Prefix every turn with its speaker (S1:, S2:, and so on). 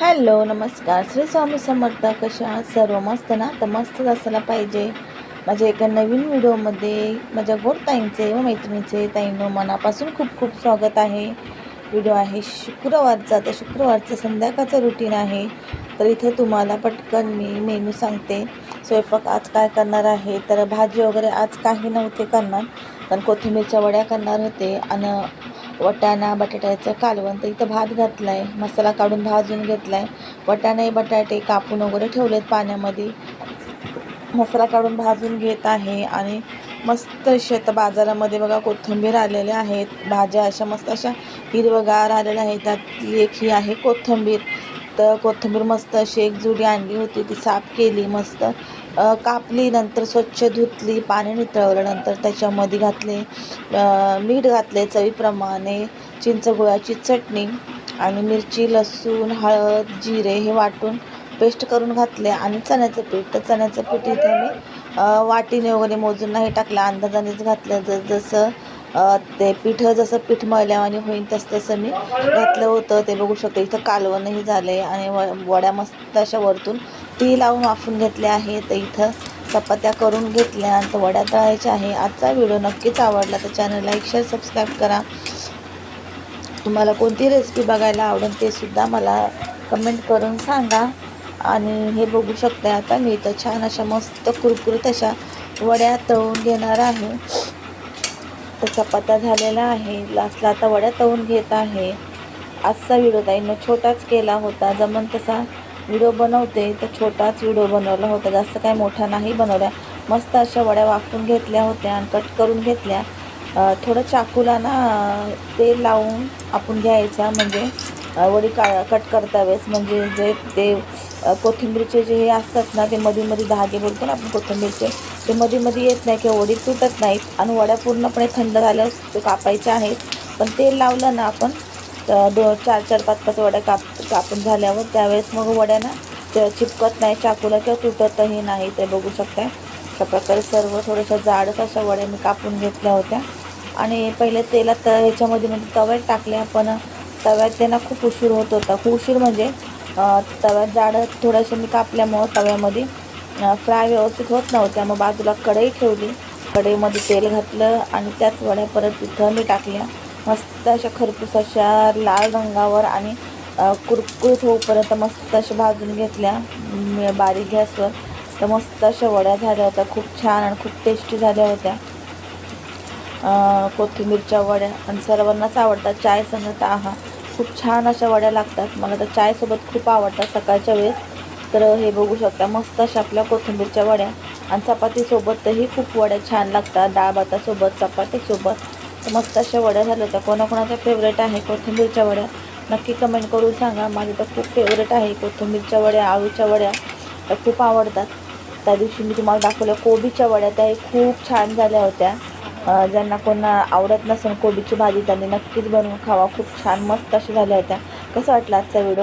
S1: Hello नमस्कार. श्री स्वामी समर्थ कशा सर्व मस्त ना? तर मस्तच असायला पाहिजे. माझ्या एका नवीन व्हिडिओमध्ये माझ्या गोड ताईंचे व मैत्रिणीचे ताईंनो मनापासून खूप खूप स्वागत आहे. व्हिडिओ आहे शुक्रवारचा. तर शुक्रवारचं संध्याकाळचं रुटीन आहे. तर इथे तुम्हाला पटकन मी मेनू सांगते. स्वयंपाक आज काय करणार आहे? तर भाजी वगैरे आज काही नव्हते करणार. पण कोथिंबीरच्या वड्या करणार होते. आणि वटाणा बटाट्याचं कालवण तर इथं भात घातला आहे मसाला काढून भाजून घेतला आहे वटाणे बटाटे कापून वगैरे ठेवलेत पाण्यामध्ये. मसाला काढून भाजून घेत आहे आणि मस्त शेत बाजारामध्ये बघा कोथिंबीर आलेल्या आहेत. भाज्या अशा मस्त अशा हिरवगार आलेल्या आहेत. त्यातली एक ही आहे कोथिंबीर. तर कोथिंबीर मस्त अशी एक जुडी आणली होती ती साफ केली मस्त. कापली नंतर स्वच्छ धुतली पाणी नितळवलं नंतर त्याच्यामध्ये घातले. मीठ घातले चवीप्रमाणे चिंच गुळाची चटणी आणि मिरची लसूण हळद जिरे हे वाटून पेस्ट करून घातले. आणि चण्याचं पीठ तर चण्याचं पीठ इथे मी वाटीने वगैरे मोजून नाही टाकलं. अंदाजानेच घातलं. जस जसं ते पीठ जसं पीठ मळल्यावानी होईल तसं तसं मी घातलं होतं ते बघू शकतो. इथं कालवणही झाले आणि व वड्या मस्त अशा वरतून ती लावून वाफून घेतले आहे तर इथं चपात्या करून घेतल्या आणि वड्या तळायच्या आहे. आजचा व्हिडिओ नक्कीच आवडला तर चॅनल लाईक शेअर सबस्क्राईब करा. तुम्हाला कोणती रेसिपी बघायला आवडेल ते सुद्धा मला कमेंट करून सांगा. आणि हे बघू शकता आता मी इथं छान अशा मस्त कुरकुरीत अशा वड्या तळून घेणार आहे. तर चपात्या झालेला आहे. लास्टला आता वड्या तळून घेत आहे. आजचा व्हिडिओ ताईनं छोटाच केला होता. जमन तसा व्हिडिओ बनवते तर छोटाच व्हिडिओ बनवला होता. जास्त काय मोठा नाही बनवल्या मस्त अशा वड्या वाफून घेतल्या होत्या आणि कट करून घेतल्या. थोडं चाकूला ना तेल लावून आपण घ्यायचा म्हणजे वडी का कट करता वेळेस. म्हणजे जे ते कोथिंबीरचे जे हे असतात ना ते मध्ये मध्ये धागे बोलतो ना आपण कोथिंबीरचे ते मध्ये मध्ये येत नाही किंवा वडी तुटत नाहीत आणि वड्या पूर्णपणे थंड झाल्यावर ते कापायच्या आहेत. पण तेल लावलं ना आपण दो चार चार पाच पाच वड्या काप कापून झाल्यावर त्यावेळेस मग वड्या ना ते चिपकत नाही चाकूला किंवा तुटतही नाही. ते बघू शकताय. अशा प्रकारे सर्व थोड्याशा जाडच अशा वड्या मी कापून घेतल्या होत्या. आणि पहिले तेलात त ह्याच्यामध्ये म्हणजे तव्यात टाकल्या पण तव्यात त्यांना खूप उशीर होत होता. खूप उशीर म्हणजे तव्यात जाड थोड्याशा मी कापल्यामुळं तव्यामध्ये फ्राय व्यवस्थित होत नव्हत्या. मग बाजूला कढई ठेवली. कढईमध्ये तेल घातलं आणि त्याच वड्या परत तिथं मी टाकल्या. मस्त अशा खरपूस अशा लाल रंगावर आणि कुरकुरीत होऊपर्यंत मस्त अशा भाजून घेतल्या. बारीक गॅसवर. तर मस्त अशा वड्या झाल्या होत्या. खूप छान आणि खूप टेस्टी झाल्या होत्या. कोथिंबीरच्या वड्या. आणि सर्वांनाच आवडतात. चाय संगत आहा. खूप छान अशा वड्या लागतात. मला तर चायसोबत खूप आवडतात सकाळच्या वेळेस. तर हे बघू शकता. मस्त अशा आपल्या कोथिंबीरच्या वड्या. आणि चपातीसोबतही खूप वड्या छान लागतात. डाळ भातासोबत चपातीसोबत. तर मस्त अशा वड्या झाल्या होत्या. कोणाकोणाच्या फेवरेट आहे कोथिंबीरच्या वड्या? नक्की कमेंट करून सांगा. माझी तर खूप फेवरेट आहे कोथिंबीरच्या वड्या आळूच्या वड्या. त्या खूप आवडतात. त्या दिवशी मी तुम्हाला दाखवल्या कोबीच्या वड्या. त्याही खूप छान झाल्या होत्या. ज्यांना कोणा आवडत नसेल कोबीची भाजी त्यांनी नक्कीच बनवून खावा. खूप छान मस्त अशा झाल्या होत्या. कसं वाटलं आजचा व्हिडिओ